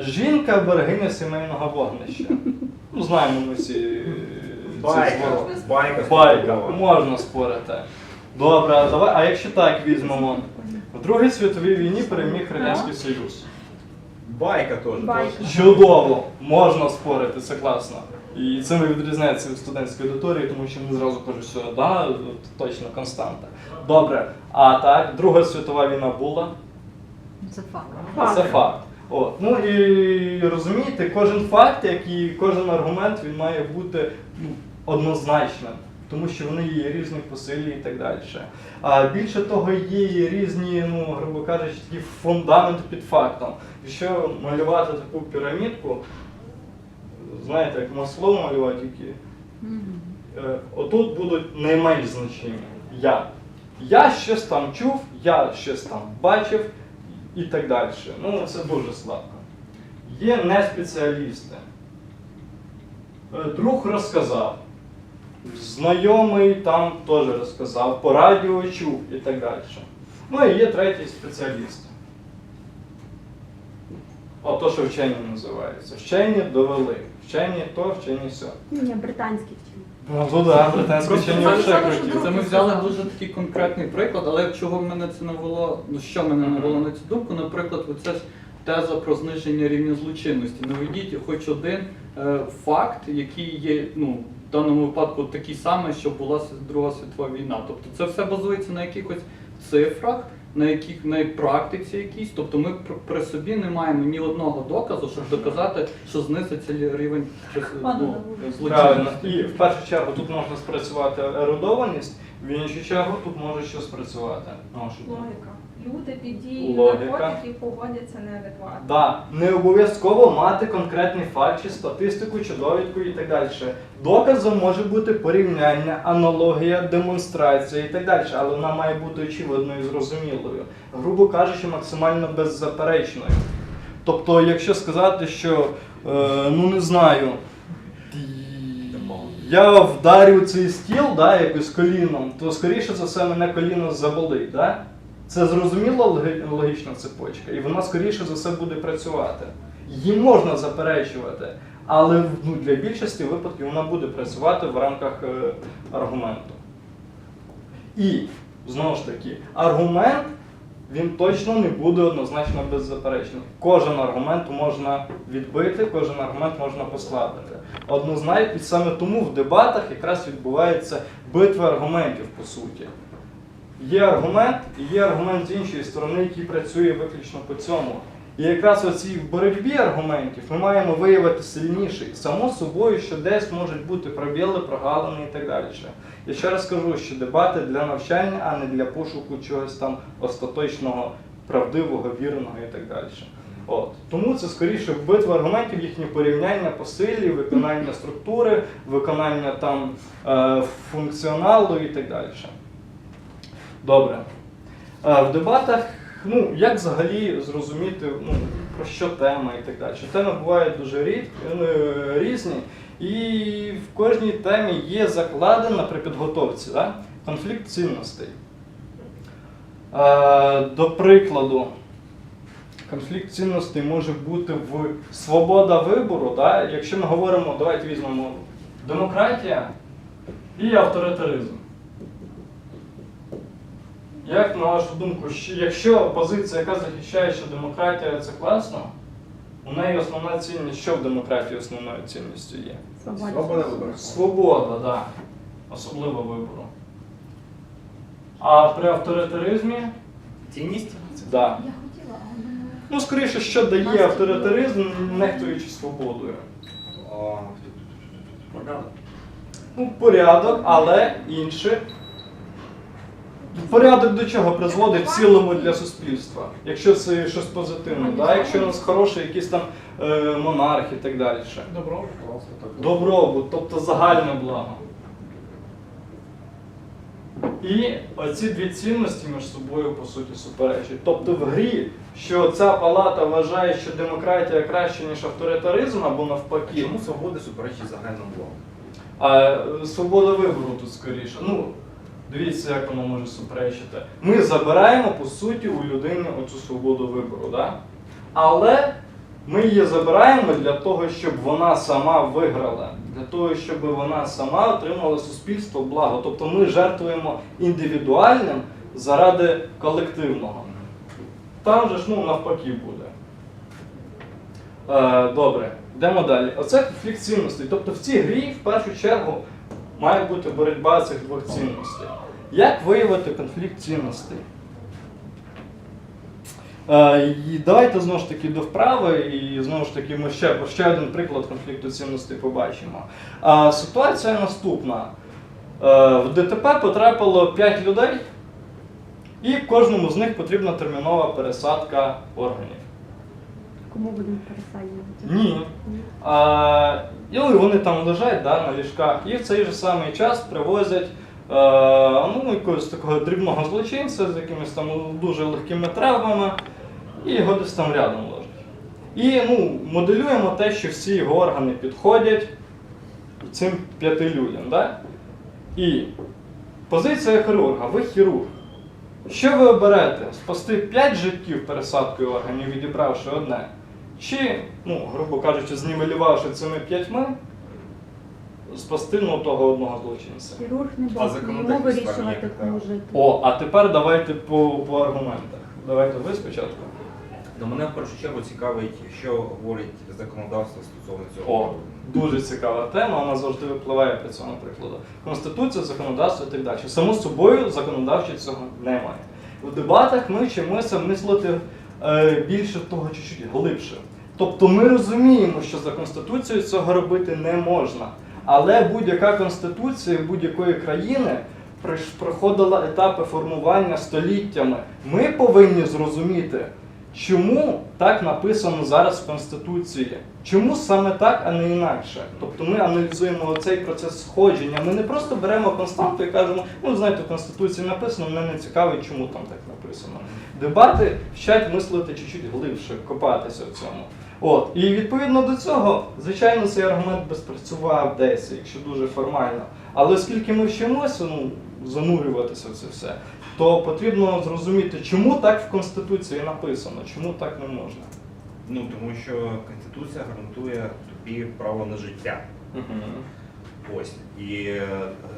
Жінка берегиня сімейного вогнища. Ну, знаємо ми всі ці Байка. Байка. Байка, можна спорити. Добре, а давай, а якщо так візьмемо? В Другій світовій війні переміг Радянський Союз. Байка теж. Байка. Чудово, можна спорити, це класно. І це не відрізняється від студентської аудиторії, тому що вони зразу кажуть, що да, точно константа. Добре, а так, Друга світова війна була. Це. Факт. Це факт. От. Ну і розумієте, кожен факт, як і кожен аргумент, він має бути ну, однозначним, тому що вони є різні по силі і так далі. А більше того, є різні, ну, грубо кажучи, такі фундаменти під фактом. Якщо малювати таку пірамідку, знаєте, як масло малювати, які, Мгм. Е, Отут будуть найменш значимі. Я. Я щось там чув, я щось там бачив і так далі. Ну, це дуже слабко. Є не спеціалісти. Е, Друг розказав. Знайомий там теж розказав, по радіо чув і так далі. Ну і є третій спеціаліст. Ото, що вчені називаються. Вчені довели. Вчені то, вчені сьо. Ні, британський вчені. Ну, да, британські Просто вчені це- це- круті. Це ми взяли дуже такий конкретний приклад, але чого мене це навело, ну що мене навело на цю думку, наприклад, оця ж теза про зниження рівня злочинності. Наведіть хоч один е, факт, який є, ну, в даному випадку такий самий, що була Друга світова війна. Тобто це все базується на якихось цифрах, на яких на практиці якійсь. Тобто ми пр- при собі не маємо ні одного доказу, щоб доказати, що знизиться рівень ну, Правильно. злочинності. І в першу чергу тут можна спрацювати ерудованість, в іншу чергу тут може що спрацювати. думку? Логіка. Люди під дією Логіка. наркотиків поводяться неадекватно. Да, не обов'язково мати конкретний факт чи статистику, чи довідку і так далі. Доказом може бути порівняння, аналогія, демонстрація і так далі, але вона має бути очевидною і зрозумілою. Грубо кажучи, максимально беззаперечною. Тобто, якщо сказати, що е, ну не знаю, я вдарю цей стіл да, якось коліном, то скоріше за все мене коліно заболить. Да? Це зрозуміла логічна цепочка, і вона скоріше за все буде працювати. Її можна заперечувати, але ну, для більшості випадків вона буде працювати в рамках е, аргументу. І знову ж таки, аргумент він точно не буде однозначно беззаперечним. Кожен аргумент можна відбити, кожен аргумент можна послабити. Однозначно, і саме тому в дебатах якраз відбувається битва аргументів, по суті. Є аргумент, і є аргумент з іншої сторони, який працює виключно по цьому. І якраз оцій в боротьбі аргументів ми маємо виявити сильніший. Само собою, що десь можуть бути пробіли, прогалини і так далі. Я ще раз кажу, що дебати для навчання, а не для пошуку чогось там остаточного, правдивого, вірного і так далі. От. Тому це скоріше битва аргументів, їхнє порівняння по силі, виконання структури, виконання там е, функціоналу і так далі. Добре. Е, В дебатах, ну, як взагалі зрозуміти, ну, про що тема і так далі. Теми бувають дуже рід, е, різні, і в кожній темі є закладена при підготовці да? конфлікт цінностей. Е, До прикладу, конфлікт цінностей може бути в свобода вибору. Да? Якщо ми говоримо, давайте візьмемо демократія і авторитаризм. Як на вашу думку, що- якщо позиція, яка захищає, що демократія це класно, у неї основна цінність, що в демократії основною цінністю є? Свобода. Свобода вибору. Свобода, так. Да. Особливо вибору. А при авторитаризмі, Цінність? да. Я хотіла, але Ну, скоріше, що дає авторитаризм, нехтуючи свободою. Порядок. Ну, порядок, але інше. Порядок до чого призводить в цілому для суспільства, якщо це щось позитивне, да? якщо у нас хороший якийсь там е, монарх і так далі. Добро. Добробут, тобто загальне благо. І оці дві цінності між собою по суті суперечать. Тобто в грі, що ця палата вважає, що демократія краще, ніж авторитаризм, або навпаки. Чому свободи суперечить загальному благу? А е, свобода вибору тут скоріше. Ну, дивіться, як воно може суперечити. Ми забираємо, по суті, у людини оцю свободу вибору, да? але Ми її забираємо для того, щоб вона сама виграла, для того, щоб вона сама отримала суспільство благо. Тобто ми жертвуємо індивідуальним заради колективного. Там же ж ну, навпаки буде. Е, добре, йдемо далі. Оце конфлікт цінностей. Тобто в цій грі в першу чергу має бути боротьба цих двох цінностей. Як виявити конфлікт цінностей? Е, і давайте знову ж таки до вправи, і знову ж таки ми ще, ще один приклад конфлікту цінностей побачимо. Ситуація наступна. Е, в ДТП потрапило 5 людей, і кожному з них потрібна термінова пересадка органів. Кому будемо пересаджувати? Ні. А, і вони там лежать да, на ліжках, і в цей же самий час привозять е, ну, якогось такого дрібного злочинця з якимись там дуже легкими травмами, і його десь там рядом ложать. І ну, моделюємо те, що всі його органи підходять цим п'яти людям. Да? І позиція хірурга, ви хірург. Що ви оберете? Спасти 5 життів пересадкою органів, відібравши одне? Чи, ну, грубо кажучи, знівелювавши цими п'ятьми, спасти ну, того одного злочинця? Хірург не Бог, не йому вирішувати, кому жити. О, а тепер давайте по, по аргументах. Давайте ви спочатку. Ну, мене в першу чергу цікавить, що говорить законодавство стосовно цього. О, дуже цікава тема, вона завжди випливає при цьому прикладу. Конституція, законодавство і так далі. Само собою законодавчо цього немає. У дебатах ми вчимося мислити е, більше того, чуть-чуть глибше. Тобто ми розуміємо, що за Конституцією цього робити не можна. Але будь-яка конституція будь-якої країни проходила етапи формування століттями. Ми повинні зрозуміти, чому так написано зараз в Конституції. Чому саме так, а не інакше? Тобто ми аналізуємо цей процес сходження. Ми не просто беремо константу і кажемо, ну знаєте, в Конституції написано, мене не цікавить, чому там так написано. Дебати вчать мислити чуть-чуть глибше, копатися в цьому. От, і відповідно до цього, звичайно, цей аргумент би спрацював десь, якщо дуже формально. Але оскільки ми вчимося ну, занурюватися в це все, то потрібно зрозуміти, чому так в Конституції написано, чому так не можна. Ну, тому що Конституція гарантує тобі право на життя. Ось. І е,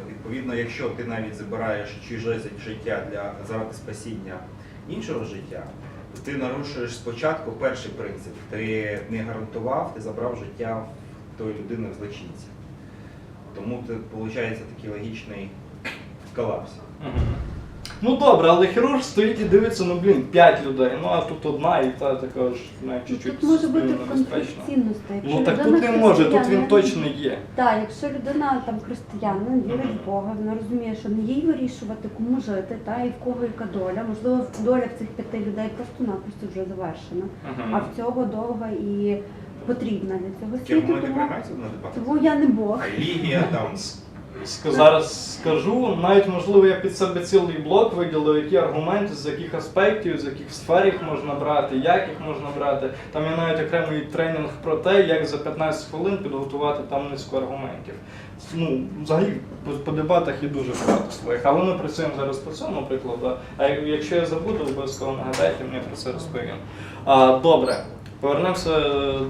відповідно, якщо ти навіть забираєш чуже життя для заради спасіння іншого життя, то ти нарушуєш спочатку перший принцип. Ти не гарантував, ти забрав життя тої людини в злочинці. Тому це виходить такий логічний колапс. Ну добре, але хірург стоїть і дивиться, ну блін, 5 людей, ну а тут одна і та така ж навіть Ну, чуть-чуть Тут може бути суспільно конфлікт небезпечна. цінностей. Якщо Ну так тут не може, тут він точно є. Так, якщо людина там християнин, вірить в Бога, вона розуміє, що не їй вирішувати, кому жити, та і в кого яка доля. Можливо, доля в цих п'яти людей просто-напросто вже завершена. А в цього довга і потрібна для цього світу. Тому, на тому я не Бог. Релігія там. Ск- Зараз скажу, навіть можливо я під себе цілий блок виділив, які аргументи, з яких аспектів, з яких сфер їх можна брати, як їх можна брати. Там є навіть окремий тренінг про те, як за 15 хвилин підготувати там низку аргументів. Ну, взагалі по, по дебатах є дуже багато своїх, але ми працюємо зараз по цьому прикладу. А якщо я забуду, обов'язково нагадайте, мені про це розповім. А, добре, повернемося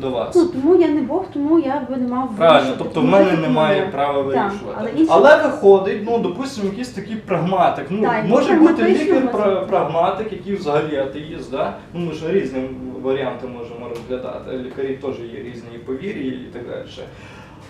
до вас. Ну тому я не Бог, тому я би не мав Правильно, тобто в мене немає права вирішувати. але інші- Але виходить, ну, допустимо, якийсь такий прагматик. Ну, Так, може бути лікар пра- прагматик, який взагалі атеїст, да? ну, ми ж різні варіанти можемо розглядати. Лікарі теж є різні і повір'ї і так далі.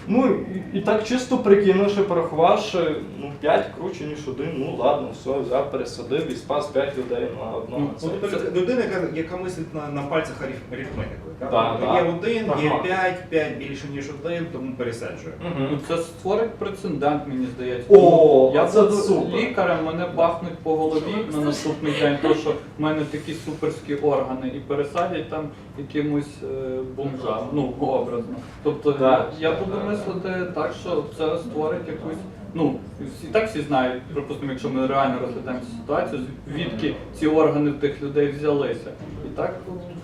Ну і, і так чисто прикинувши, порахувавши, ну 5 круче, ніж один, ну ладно, все, взяв, пересадив і спас 5 людей на одного. Ну, Ну, тобто це- людина, яка, яка мислить на, на пальцях ариф- арифметикою. так? Да, Тобто да. Є один, є Ага. п'ять, п'ять більше, ніж один, тому пересаджує. Мгм. Ну, це створить прецедент, мені здається. О, Тому я це буду супер. лікарем, мене бахнуть по голові на наступний день, то що в мене такі суперські органи і пересадять там якимось е, бомжам, ну образно. Тобто Да. я, я буду мислити так, що це створить якусь. Ну, і так всі знають, припустимо, якщо ми реально розглядаємо цю ситуацію, звідки ці органи тих людей взялися. І так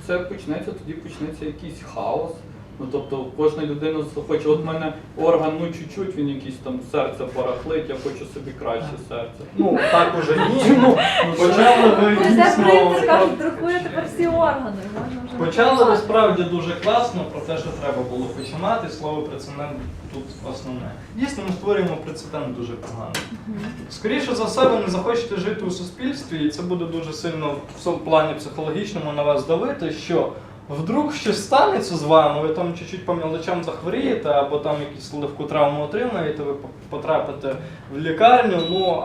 це почнеться, тоді почнеться якийсь хаос. Ну тобто кожна людина захоче, от в мене орган, ну чуть-чуть, він якийсь там серце барахлить, я хочу собі краще серце. Ну, так уже ні. Ну, почали ви Це дійсно. друкує тепер всі органи. Можна вже Почали ви справді дуже класно про те, що треба було починати. Слово прецедент тут основне. Дійсно, ми створюємо прецедент дуже поганий. Скоріше за все, ви не захочете жити у суспільстві, і це буде дуже сильно в цьому плані психологічному на вас давити, що вдруг щось станеться з вами, ви там чуть-чуть по мелочам захворієте, або там якусь легку травму отримаєте, ви потрапите в лікарню, ну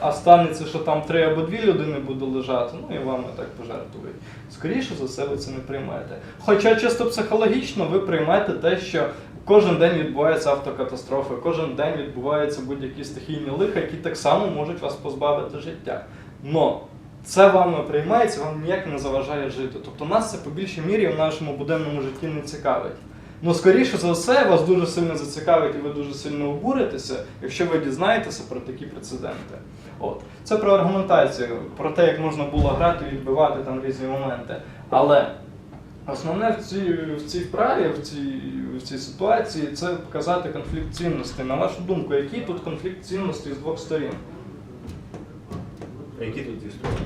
а, станеться, що там три або дві людини буде лежати, ну і вами так пожертвують. Скоріше за все, ви це не приймаєте. Хоча чисто психологічно ви приймаєте те, що кожен день відбуваються автокатастрофи, кожен день відбуваються будь-які стихійні лиха, які так само можуть вас позбавити життя. Но це вами приймається, вам ніяк не заважає жити. Тобто нас це по більшій мірі в нашому буденному житті не цікавить. Ну, скоріше за все, вас дуже сильно зацікавить і ви дуже сильно обуритеся, якщо ви дізнаєтеся про такі прецеденти. От. Це про аргументацію, про те, як можна було грати і відбивати там різні моменти. Але основне в цій, в цій вправі, в цій, в цій ситуації, це показати конфлікт цінностей. На вашу думку, який тут конфлікт цінностей з двох сторін? Які тут дві сторони?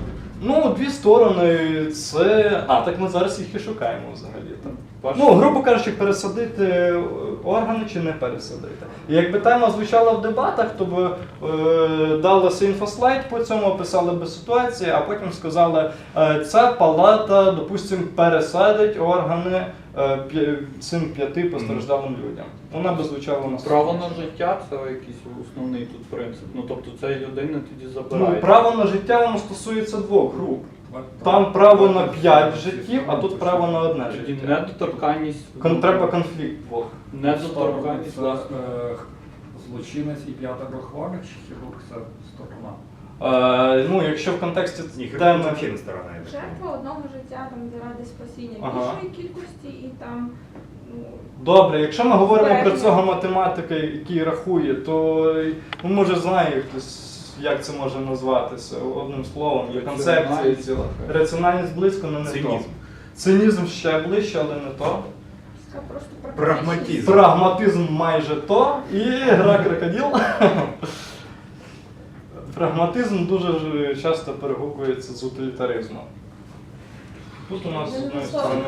Ну, дві сторони це. А, так ми зараз їх і шукаємо взагалі. Там. Ну, грубо кажучи, пересадити е, органи чи не пересадити. І якби тема звучала в дебатах, то б е, далося інфослайд по цьому, описали би ситуацію, а потім сказали, е, ця палата, допустимо, пересадить органи е, п'я- цим п'яти постраждалим людям. Вона би звучала на Право на життя це якийсь основний тут принцип. Ну тобто цієї людини тоді Ну, право на життя воно стосується двох груп. Там право на п'ять життів, а тут право на одне Тоді життя. недоторканність. Кон- Треба конфлікт двох. Недоторканність, власне. е, злочинець і п'ятеро хворих, чи хірург це сторона? Е, ну, якщо в контексті Ні, теми. це взагалі не сторона. я так Жертва одного життя там заради спасіння Ага. більшої кількості і там ну, Добре, якщо ми говоримо про цього математика, який рахує, то ну, може знає хтось, як це може назватися одним словом, є концепція Раціональність. ціла. Раціональність близько, але не то. Цинізм. Цинізм ще ближче, але не то. просто Прагматизм. Прагматизм майже то і гра крокодил. Прагматизм дуже ж часто перегукується з утилітаризмом. Тут у нас з одної сторони.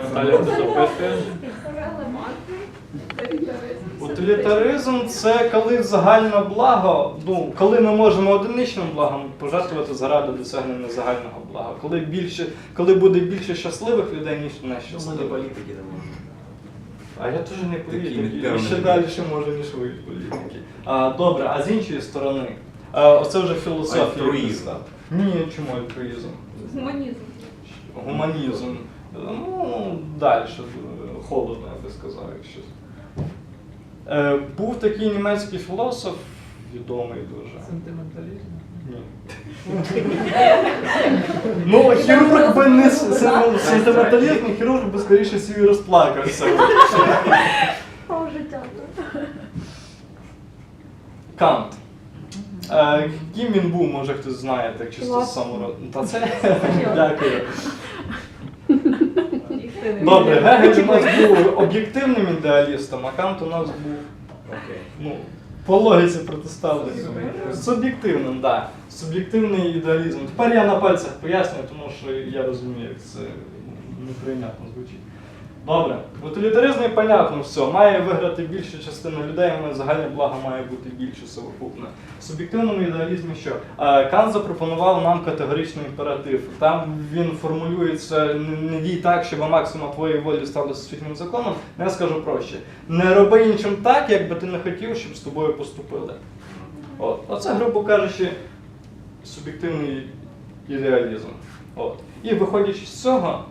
Утилітаризм. Це коли загальне благо, ну коли ми можемо одиничним благом пожертвувати заради досягнення загального блага. Коли більше, коли буде більше щасливих людей, ніж Ми не нещасливих. політики не можемо. А я теж не політик, і ще далі може, ніж ви політики. А, добре, а з іншої сторони, а, оце вже філософія. Альтруїзм. Ні, чому альтруїзм? Гуманізм. Гуманізм. Ну, далі, холодно, я би сказав, якщо. Е, був такий німецький філософ, відомий дуже. Сентименталізм? Ні. Ну, хірург би не сентименталізм, хірург би скоріше сів і розплакався. О, життя. Кант. Е, Ким він був, може хтось знає, так чисто з самого. Та це дякую. Добре, Гегель у нас був об'єктивним ідеалістом, а Кант у нас був ну, по логіці протиставлення. Суб'єктивним, так. Суб'єктивний ідеалізм. Тепер я на пальцях пояснюю, тому що я розумію, як це неприйнятно звучить. Добре, в утилітаризмі понятно все. Має виграти більша частина людей, але загальне благо має бути більше совокупне. В суб'єктивному ідеалізмі що? Е, Кант запропонував нам категоричний імператив. Там він формулюється не- дій так, щоб максимум твоєї волі стало всесвітнім законом. Ну, Я скажу проще. Не роби іншим так, як би ти не хотів, щоб з тобою поступили. От. Оце, грубо кажучи, суб'єктивний ідеалізм. От. І виходячи з цього,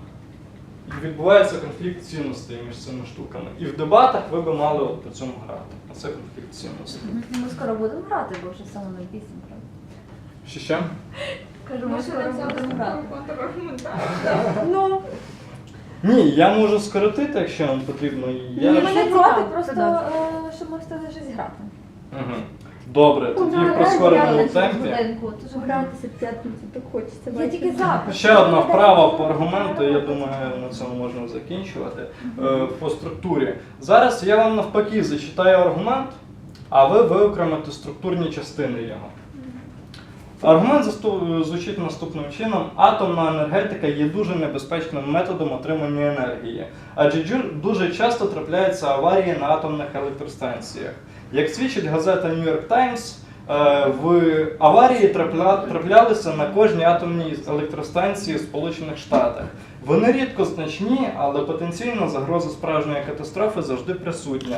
відбувається конфлікт цінностей між цими штуками. І в дебатах ви би мали от по цьому грати. Оце конфлікт цінностей. Ми скоро будемо грати, бо вже саме на пісні, правда? Ще ще? Кажу, ми скоро ще не будемо грати. Ну, Ні, я можу скоротити, якщо вам потрібно. Я... Ні, ми не проти, просто е, щоб ми встигли щось грати. Угу. Добре, тоді в прискореному темпі. Гратися в п'ятницю так хочеться. Я тільки за. Ще одна вправа по аргументу, я думаю, на цьому можна закінчувати. Е, По структурі. Зараз я вам навпаки зачитаю аргумент, а ви виокремите структурні частини його. Аргумент звучить наступним чином: атомна енергетика є дуже небезпечним методом отримання енергії, адже дуже часто трапляються аварії на атомних електростанціях. Як свідчить газета New York Times, е, в аварії трапля- траплялися на кожній атомній електростанції в Сполучених Штатах. Вони рідко значні, але потенційна загроза справжньої катастрофи завжди присутня.